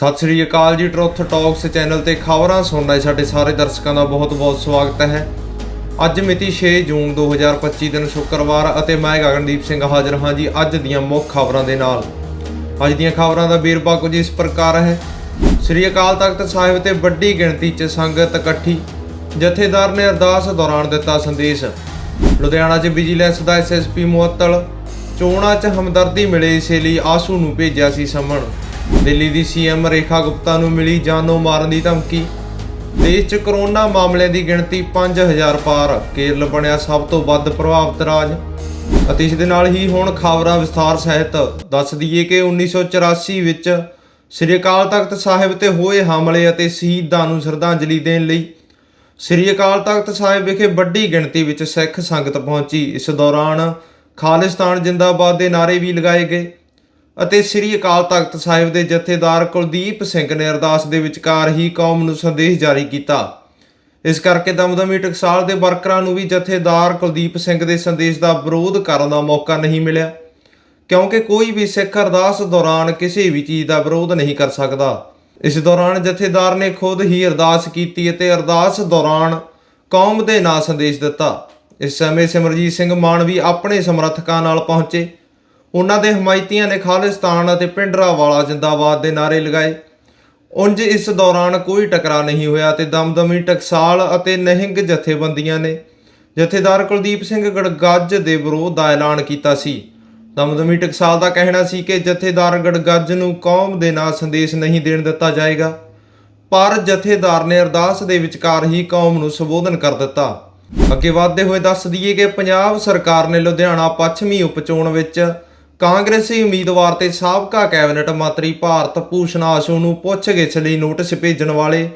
ਸਤਿ ਸ੍ਰੀ ਅਕਾਲ ਜੀ, truth talks channel ਤੇ ਖਬਰਾਂ ਸੁਣ ਰਹੇ ਸਾਡੇ ਸਾਰੇ ਦਰਸ਼ਕਾਂ ਦਾ ਬਹੁਤ-ਬਹੁਤ ਸਵਾਗਤ ਹੈ। ਅੱਜ ਮਿਤੀ 6 ਜੂਨ 2025 ਦਿਨ ਸ਼ੁੱਕਰਵਾਰ ਅਤੇ ਮੈਂ ਗਗਨਦੀਪ ਸਿੰਘ ਹਾਜ਼ਰ ਹਾਂ ਜੀ ਅੱਜ ਦੀਆਂ ਮੁੱਖ ਖਬਰਾਂ ਦੇ ਨਾਲ। ਅੱਜ ਦੀਆਂ ਖਬਰਾਂ ਦਾ ਵੇਰਵਾ ਕੁਝ ਇਸ ਪ੍ਰਕਾਰ ਹੈ। ਸ੍ਰੀ ਅਕਾਲ ਤਖਤ ਸਾਹਿਬ ਤੇ ਵੱਡੀ ਗਿਣਤੀ 'ਚ ਸੰਗਤ ਇਕੱਠੀ, ਜਥੇਦਾਰ ਨੇ ਅਰਦਾਸ ਦੌਰਾਨ ਦਿੱਤਾ ਸੰਦੇਸ਼। ਲੁਧਿਆਣਾ 'ਚ ਵਿਜੀਲੈਂਸ ਦਾ ਐਸਐਸਪੀ ਮੁਅੱਤਲ, ਚੋਣਾਂ 'ਚ ਹਮਦਰਦੀ ਮਿਲੇ ਇਸੇ ਲਈ ਆਸੂ ਨੂੰ ਭੇਜਿਆ ਸੀ ਸਮਣ ਦਿੱਲੀ ਦੀ ਸੀਐਮ ਰੇਖਾ ਗੁਪਤਾ ਨੂੰ ਮਿਲੀ ਜਾਨੋਂ ਮਾਰਨ ਦੀ ਧਮਕੀ। ਦੇਸ਼ 'ਚ ਕਰੋਨਾ ਮਾਮਲਿਆਂ ਦੀ ਗਿਣਤੀ 5000 ਪਾਰ। ਕੇਰਲ ਬਣਿਆ ਸਭ ਤੋਂ ਵੱਧ ਪ੍ਰਭਾਵਿਤ ਰਾਜ। ਅਤੇ ਇਸ ਦੇ ਨਾਲ ਹੀ ਹੁਣ ਖਬਰਾਂ ਵਿਸਥਾਰ ਸਹਿਤ। ਦੱਸ ਦਈਏ ਕਿ 1984 ਵਿੱਚ ਸ੍ਰੀ ਅਕਾਲ ਤਖਤ ਸਾਹਿਬ ਤੇ ਹੋਏ ਹਮਲੇ ਅਤੇ ਸ਼ਹੀਦਾਂ ਨੂੰ ਸ਼ਰਧਾਂਜਲੀ ਦੇਣ ਲਈ ਸ੍ਰੀ ਅਕਾਲ ਤਖਤ ਸਾਹਿਬ ਵਿਖੇ ਵੱਡੀ ਗਿਣਤੀ ਵਿੱਚ ਸਿੱਖ ਸੰਗਤ ਪਹੁੰਚੀ। ਇਸ ਦੌਰਾਨ ਖਾਲਿਸਤਾਨ ਜਿੰਦਾਬਾਦ ਦੇ ਨਾਅਰੇ ਵੀ ਲਗਾਏ ਗਏ। ਅਤੇ ਸ੍ਰੀ ਅਕਾਲ ਤਖਤ ਸਾਹਿਬ ਦੇ ਜਥੇਦਾਰ ਕੁਲਦੀਪ ਸਿੰਘ ਨੇ ਅਰਦਾਸ ਦੇ ਵਿਚਕਾਰ ਹੀ ਕੌਮ ਨੂੰ ਸੰਦੇਸ਼ ਜਾਰੀ ਕੀਤਾ। ਇਸ ਕਰਕੇ ਦਮਦਮੀ ਟਕਸਾਲ ਦੇ ਵਰਕਰਾਂ ਨੂੰ ਵੀ ਜਥੇਦਾਰ ਕੁਲਦੀਪ ਸਿੰਘ ਦੇ ਸੰਦੇਸ਼ ਦਾ ਵਿਰੋਧ ਕਰਨ ਦਾ ਮੌਕਾ ਨਹੀਂ ਮਿਲਿਆ, ਕਿਉਂਕਿ ਕੋਈ ਵੀ ਸਿੱਖ ਅਰਦਾਸ ਦੌਰਾਨ ਕਿਸੇ ਵੀ ਚੀਜ਼ ਦਾ ਵਿਰੋਧ ਨਹੀਂ ਕਰ ਸਕਦਾ। ਇਸ ਦੌਰਾਨ ਜਥੇਦਾਰ ਨੇ ਖੁਦ ਹੀ ਅਰਦਾਸ ਕੀਤੀ ਅਤੇ ਅਰਦਾਸ ਦੌਰਾਨ ਕੌਮ ਦੇ ਨਾਂ ਸੰਦੇਸ਼ ਦਿੱਤਾ। ਇਸ ਸਮੇਂ ਸਿਮਰਜੀਤ ਸਿੰਘ ਮਾਨ ਵੀ ਆਪਣੇ ਸਮਰਥਕਾਂ ਨਾਲ ਪਹੁੰਚੇ। ਉਹਨਾਂ ਦੇ ਹਮਾਇਤੀਆਂ ਨੇ ਖਾਲਿਸਤਾਨ ਅਤੇ ਪਿੰਡਰਾਵਾਲਾ ਜਿੰਦਾਬਾਦ ਦੇ ਨਾਅਰੇ ਲਗਾਏ। ਉਂਝ ਇਸ ਦੌਰਾਨ ਕੋਈ ਟਕਰਾ ਨਹੀਂ ਹੋਇਆ ਤੇ ਦਮਦਮੀ ਟਕਸਾਲ ਅਤੇ ਨਹਿੰਗ ਜਥੇਬੰਦੀਆਂ ਨੇ ਜਥੇਦਾਰ ਕੁਲਦੀਪ ਸਿੰਘ ਗੜਗੱਜ ਦੇ ਵਿਰੋਧ ਦਾ ਐਲਾਨ ਕੀਤਾ ਸੀ। ਦਮਦਮੀ ਟਕਸਾਲ ਦਾ ਕਹਿਣਾ ਸੀ ਕਿ ਜਥੇਦਾਰ ਗੜਗੱਜ ਨੂੰ ਕੌਮ ਦੇ ਨਾਂ ਸੰਦੇਸ਼ ਨਹੀਂ ਦੇਣ ਦਿੱਤਾ ਜਾਏਗਾ, ਪਰ ਜਥੇਦਾਰ ਨੇ ਅਰਦਾਸ ਦੇ ਵਿਚਕਾਰ ਹੀ ਕੌਮ ਨੂੰ ਸੰਬੋਧਨ ਕਰ ਦਿੱਤਾ। ਅੱਗੇ ਵਧਦੇ ਹੋਏ ਦੱਸ ਦਈਏ ਕਿ ਪੰਜਾਬ ਸਰਕਾਰ ਨੇ ਲੁਧਿਆਣਾ ਪੱਛਮੀ ਉਪਚੋਣ ਵਿੱਚ ਕਾਂਗਰਸੀ ਉਮੀਦਵਾਰ ਤੇ ਸਾਬਕਾ ਕੈਬਨਿਟ ਮੰਤਰੀ ਭਾਰਤ ਭੂਸ਼ਣ ਆਸ਼ੂ ਨੂੰ ਪੁੱਛਗਿੱਛ ਲਈ ਨੋਟਿਸ ਭੇਜਣ ਵਾਲੇ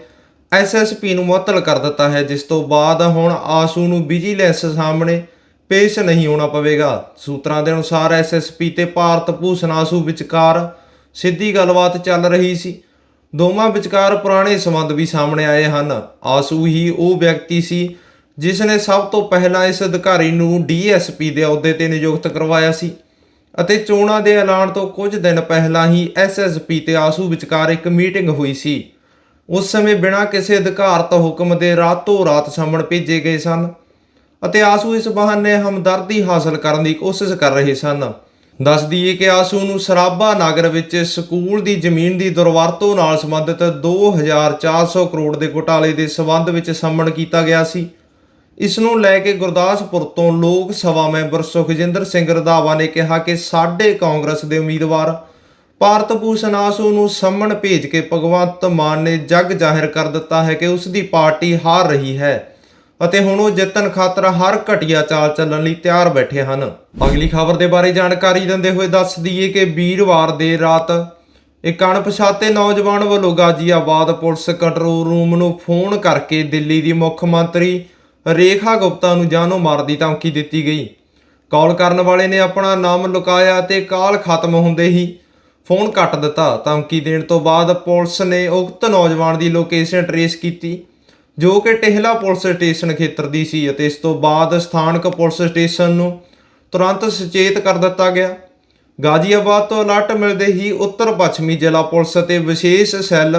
ਐਸਐਸਪੀ ਨੂੰ ਮੁਅੱਤਲ ਕਰ ਦਿੱਤਾ ਹੈ, ਜਿਸ ਤੋਂ ਬਾਅਦ ਹੁਣ ਆਸ਼ੂ ਨੂੰ ਵਿਜੀਲੈਂਸ ਸਾਹਮਣੇ ਪੇਸ਼ ਨਹੀਂ ਹੋਣਾ ਪਵੇਗਾ। ਸੂਤਰਾਂ ਦੇ ਅਨੁਸਾਰ ਐਸਐਸਪੀ ਤੇ ਭਾਰਤ ਭੂਸ਼ਣ ਆਸ਼ੂ ਵਿਚਕਾਰ ਸਿੱਧੀ ਗੱਲਬਾਤ ਚੱਲ ਰਹੀ ਸੀ। ਦੋਵਾਂ ਵਿਚਕਾਰ ਪੁਰਾਣੇ ਸੰਬੰਧ ਵੀ ਸਾਹਮਣੇ ਆਏ ਹਨ। ਆਸੂ ਹੀ ਉਹ ਵਿਅਕਤੀ ਸੀ ਜਿਸ ਨੇ ਸਭ ਤੋਂ ਪਹਿਲਾਂ ਇਸ ਅਧਿਕਾਰੀ ਨੂੰ ਡੀਐਸਪੀ ਦੇ ਅਹੁਦੇ ਤੇ ਨਿਯੁਕਤ ਕਰਵਾਇਆ ਸੀ। ਅਤੇ ਚੋਣਾਂ ਦੇ ਐਲਾਨ ਤੋਂ ਕੁਝ ਦਿਨ ਪਹਿਲਾਂ ਹੀ ਐਸਐਸਪੀ ਤੇ ਆਸੂ ਵਿਚਕਾਰ ਇੱਕ ਮੀਟਿੰਗ ਹੋਈ ਸੀ। ਉਸ ਸਮੇਂ ਬਿਨਾਂ ਕਿਸੇ ਅਧਿਕਾਰਤ ਹੁਕਮ ਦੇ ਰਾਤੋਂ ਰਾਤ ਸਾਹਮਣ ਭੇਜੇ ਗਏ ਸਨ ਅਤੇ ਆਸੂ ਇਸ ਬਹਾਨੇ ਹਮਦਰਦੀ ਹਾਸਲ ਕਰਨ ਦੀ ਕੋਸ਼ਿਸ਼ ਕਰ ਰਹੇ ਸਨ। ਦੱਸ ਦਈਏ ਕਿ ਆਸੂ ਨੂੰ ਸਰਾਬਾ ਨਗਰ ਵਿੱਚ ਸਕੂਲ ਦੀ ਜ਼ਮੀਨ ਦੀ ਦੁਰਵਰਤੋਂ ਨਾਲ ਸੰਬੰਧਿਤ 2400 ਕਰੋੜ ਦੇ ਘੁਟਾਲੇ ਦੇ ਸਬੰਧ ਵਿੱਚ ਸੰਮਣ ਕੀਤਾ ਗਿਆ ਸੀ। ਇਸ ਨੂੰ ਲੈ ਕੇ ਗੁਰਦਾਸਪੁਰ ਤੋਂ ਲੋਕ ਸਭਾ ਮੈਂਬਰ ਸੁਖਜਿੰਦਰ ਸਿੰਘ ਰਧਾਵਾ ਨੇ ਕਿਹਾ ਕਿ ਸਾਡੇ ਕਾਂਗਰਸ ਦੇ ਉਮੀਦਵਾਰ ਭਾਰਤ ਭੂਸ਼ਣ ਆਸੂ ਨੂੰ ਸੰਮਣ ਭੇਜ ਕੇ ਭਗਵੰਤ ਮਾਨ ਨੇ ਜੱਗ ਜ਼ਾਹਿਰ ਕਰ ਦਿੱਤਾ ਹੈ ਕਿ ਉਸ ਦੀ ਪਾਰਟੀ ਹਾਰ ਰਹੀ ਹੈ ਅਤੇ ਹੁਣ ਉਹ ਜਿੱਤਣ ਖਾਤਰ ਹਰ ਘਟੀਆ ਚਾਲ ਚੱਲਣ ਲਈ ਤਿਆਰ ਬੈਠੇ ਹਨ। ਅਗਲੀ ਖਬਰ ਦੇ ਬਾਰੇ ਜਾਣਕਾਰੀ ਦਿੰਦੇ ਹੋਏ ਦੱਸ ਦਈਏ ਕਿ ਵੀਰਵਾਰ ਦੇ ਰਾਤ ਇੱਕ ਅਣਪਛਾਤੇ ਨੌਜਵਾਨ ਵੱਲੋਂ ਗਾਜ਼ੀਆਬਾਦ ਪੁਲਿਸ ਕੰਟਰੋਲ ਰੂਮ ਨੂੰ ਫੋਨ ਕਰਕੇ ਦਿੱਲੀ ਦੀ ਮੁੱਖ ਮੰਤਰੀ ਰੇਖਾ ਗੁਪਤਾ ਨੂੰ ਜਾਨੋਂ ਮਾਰ ਦੀ ਧਮਕੀ ਦਿੱਤੀ ਗਈ। ਕਾਲ ਕਰਨ ਵਾਲੇ ਨੇ ਆਪਣਾ ਨਾਮ ਲੁਕਾਇਆ ਤੇ ਕਾਲ ਖਤਮ ਹੁੰਦੇ ਹੀ ਫੋਨ ਕੱਟ ਦਿੱਤਾ। ਧਮਕੀ ਦੇਣ ਤੋਂ ਬਾਅਦ ਪੁਲਿਸ ਨੇ ਉਕਤ ਨੌਜਵਾਨ ਦੀ ਲੋਕੇਸ਼ਨ ਟਰੇਸ ਕੀਤੀ, ਜੋ ਕਿ ਟਹਿਲਾ ਪੁਲਿਸ ਸਟੇਸ਼ਨ ਖੇਤਰ ਦੀ ਸੀ ਅਤੇ ਇਸ ਤੋਂ ਬਾਅਦ ਸਥਾਨਕ ਪੁਲਿਸ ਸਟੇਸ਼ਨ ਨੂੰ ਤੁਰੰਤ ਸੁਚੇਤ ਕਰ ਦਿੱਤਾ ਗਿਆ। ਗਾਜ਼ੀਆਬਾਦ ਤੋਂ ਅਲਰਟ ਮਿਲਦੇ ਹੀ ਉੱਤਰ ਪੱਛਮੀ ਜ਼ਿਲ੍ਹਾ ਪੁਲਿਸ ਅਤੇ ਵਿਸ਼ੇਸ਼ ਸੈੱਲ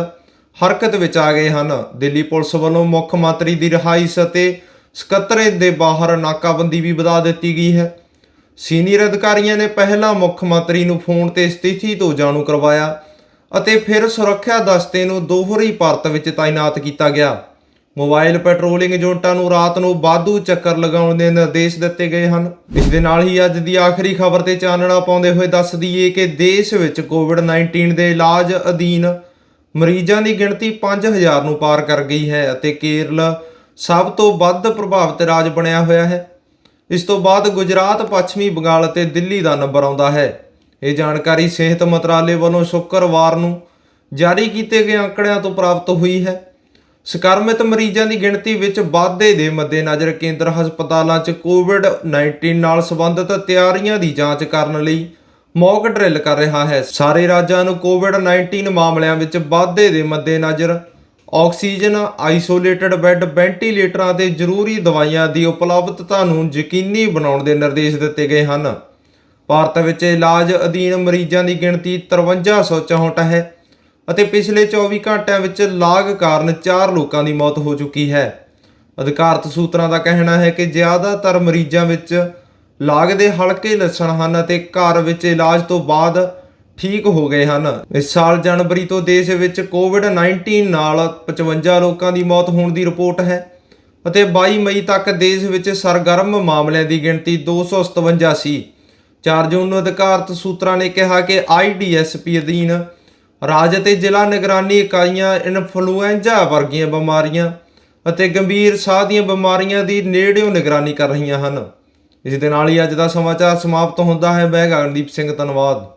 ਹਰਕਤ ਵਿੱਚ ਆ ਗਏ ਹਨ। ਦਿੱਲੀ ਪੁਲਿਸ ਵੱਲੋਂ ਮੁੱਖ ਮੰਤਰੀ ਦੀ ਰਿਹਾਇਸ਼ ਅਤੇ ਸਕੱਤਰੇ ਦੇ ਬਾਹਰ ਨਾਕਾਬੰਦੀ ਵੀ ਵਧਾ ਦਿੱਤੀ ਗਈ ਹੈ। ਸੀਨੀਅਰ ਅਧਿਕਾਰੀਆਂ ਨੇ ਪਹਿਲਾਂ ਮੁੱਖ ਮੰਤਰੀ ਨੂੰ ਫੋਨ ਤੇ ਸਥਿਤੀ ਤੋਂ ਜਾਣੂ ਕਰਵਾਇਆ ਅਤੇ ਫਿਰ ਸੁਰੱਖਿਆ ਦਸਤੇ ਨੂੰ ਦੋਹਰੀ ਪਰਤ ਵਿੱਚ ਤਾਇਨਾਤ ਕੀਤਾ ਗਿਆ। ਮੋਬਾਈਲ ਪੈਟਰੋਲਿੰਗ ਯੂਨਿਟਾਂ ਨੂੰ ਰਾਤ ਨੂੰ ਵਾਧੂ ਚੱਕਰ ਲਗਾਉਣ ਦੇ ਨਿਰਦੇਸ਼ ਦਿੱਤੇ ਗਏ ਹਨ। ਇਸ ਦੇ ਨਾਲ ਹੀ ਅੱਜ ਦੀ ਆਖਰੀ ਖਬਰ ਤੇ ਚਾਨਣਾ ਪਾਉਂਦੇ ਹੋਏ ਦੱਸ ਦਈਏ ਕਿ ਦੇਸ਼ ਵਿੱਚ ਕੋਵਿਡ-19 ਦੇ ਇਲਾਜ ਅਧੀਨ ਮਰੀਜ਼ਾਂ ਦੀ ਗਿਣਤੀ 5000 ਨੂੰ ਪਾਰ ਕਰ ਗਈ ਹੈ ਅਤੇ ਕੇਰਲ ਸਭ ਤੋਂ ਵੱਧ ਪ੍ਰਭਾਵਿਤ ਰਾਜ ਬਣਿਆ ਹੋਇਆ ਹੈ। ਇਸ ਤੋਂ ਬਾਅਦ ਗੁਜਰਾਤ, ਪੱਛਮੀ ਬੰਗਾਲ ਅਤੇ ਦਿੱਲੀ ਦਾ ਨੰਬਰ ਆਉਂਦਾ ਹੈ। ਇਹ ਜਾਣਕਾਰੀ ਸਿਹਤ ਮੰਤਰਾਲੇ ਵੱਲੋਂ ਸ਼ੁੱਕਰਵਾਰ ਨੂੰ ਜਾਰੀ ਕੀਤੇ ਗਏ ਅੰਕੜਿਆਂ ਤੋਂ ਪ੍ਰਾਪਤ ਹੋਈ ਹੈ। ਸੰਕਰਮਿਤ ਮਰੀਜ਼ਾਂ ਦੀ ਗਿਣਤੀ ਵਿੱਚ ਵਾਧੇ ਦੇ ਮੱਦੇਨਜ਼ਰ ਕੇਂਦਰ ਹਸਪਤਾਲਾਂ 'ਚ ਕੋਵਿਡ-19 ਨਾਲ ਸੰਬੰਧਿਤ ਤਿਆਰੀਆਂ ਦੀ ਜਾਂਚ ਕਰਨ ਲਈ ਮੌਕ ਡਰਿੱਲ ਕਰ ਰਿਹਾ ਹੈ। ਸਾਰੇ ਰਾਜਾਂ ਨੂੰ ਕੋਵਿਡ-19 ਮਾਮਲਿਆਂ ਵਿੱਚ ਵਾਧੇ ਦੇ ਮੱਦੇਨਜ਼ਰ ਆਕਸੀਜਨ, ਆਈਸੋਲੇਟਡ ਬੈੱਡ, ਵੈਂਟੀਲੇਟਰਾਂ ਤੇ ਜ਼ਰੂਰੀ ਦਵਾਈਆਂ ਦੀ ਉਪਲਬਧਤਾ ਨੂੰ ਯਕੀਨੀ ਬਣਾਉਣ ਦੇ ਨਿਰਦੇਸ਼ ਦਿੱਤੇ ਗਏ ਹਨ। ਭਾਰਤ ਵਿੱਚ ਇਲਾਜ ਅਧੀਨ ਮਰੀਜ਼ਾਂ ਦੀ ਗਿਣਤੀ 5364 ਹੈ ਅਤੇ ਪਿਛਲੇ 24 ਘੰਟਿਆਂ ਵਿੱਚ ਲਾਗ ਕਾਰਨ 4 ਲੋਕਾਂ ਦੀ ਮੌਤ ਹੋ ਚੁੱਕੀ ਹੈ। ਅਧਿਕਾਰਤ ਸੂਤਰਾਂ ਦਾ ਕਹਿਣਾ ਹੈ ਕਿ ਜ਼ਿਆਦਾਤਰ ਮਰੀਜ਼ਾਂ ਵਿੱਚ ਲਾਗ ਦੇ ਹਲਕੇ ਲੱਛਣ ਹਨ ਅਤੇ ਘਰ ਵਿੱਚ ਇਲਾਜ ਤੋਂ ਬਾਅਦ ਠੀਕ ਹੋ ਗਏ ਹਨ। ਇਸ ਸਾਲ ਜਨਵਰੀ ਤੋਂ ਦੇਸ਼ ਵਿੱਚ ਕੋਵਿਡ-19 ਨਾਲ 55 ਲੋਕਾਂ ਦੀ ਮੌਤ ਹੋਣ ਦੀ ਰਿਪੋਰਟ ਹੈ ਅਤੇ 22 ਮਈ ਤੱਕ ਦੇਸ਼ ਵਿੱਚ ਸਰਗਰਮ ਮਾਮਲਿਆਂ ਦੀ ਗਿਣਤੀ 257 ਸੀ 4 ਜੂਨ ਨੂੰ ਅਧਿਕਾਰਤ ਸੂਤਰਾਂ ਨੇ ਕਿਹਾ ਕਿ ਆਈਡੀਐਸਪੀ ਅਧੀਨ ਰਾਜ ਅਤੇ ਜ਼ਿਲ੍ਹਾ ਨਿਗਰਾਨੀ ਇਕਾਈਆਂ ਇਨਫਲੂਐਂਜ਼ਾ ਵਰਗੀਆਂ ਬਿਮਾਰੀਆਂ ਅਤੇ ਗੰਭੀਰ ਸਾਹ ਦੀਆਂ ਬਿਮਾਰੀਆਂ ਦੀ ਨੇੜਿਓਂ ਨਿਗਰਾਨੀ ਕਰ ਰਹੀਆਂ ਹਨ। ਇਸ ਦੇ ਨਾਲ ਹੀ ਅੱਜ ਦਾ ਸਮਾਚਾਰ ਸਮਾਪਤ ਹੁੰਦਾ ਹੈ। ਮੈਂ ਗਗਨਦੀਪ ਸਿੰਘ ਧੰਨਵਾਦ।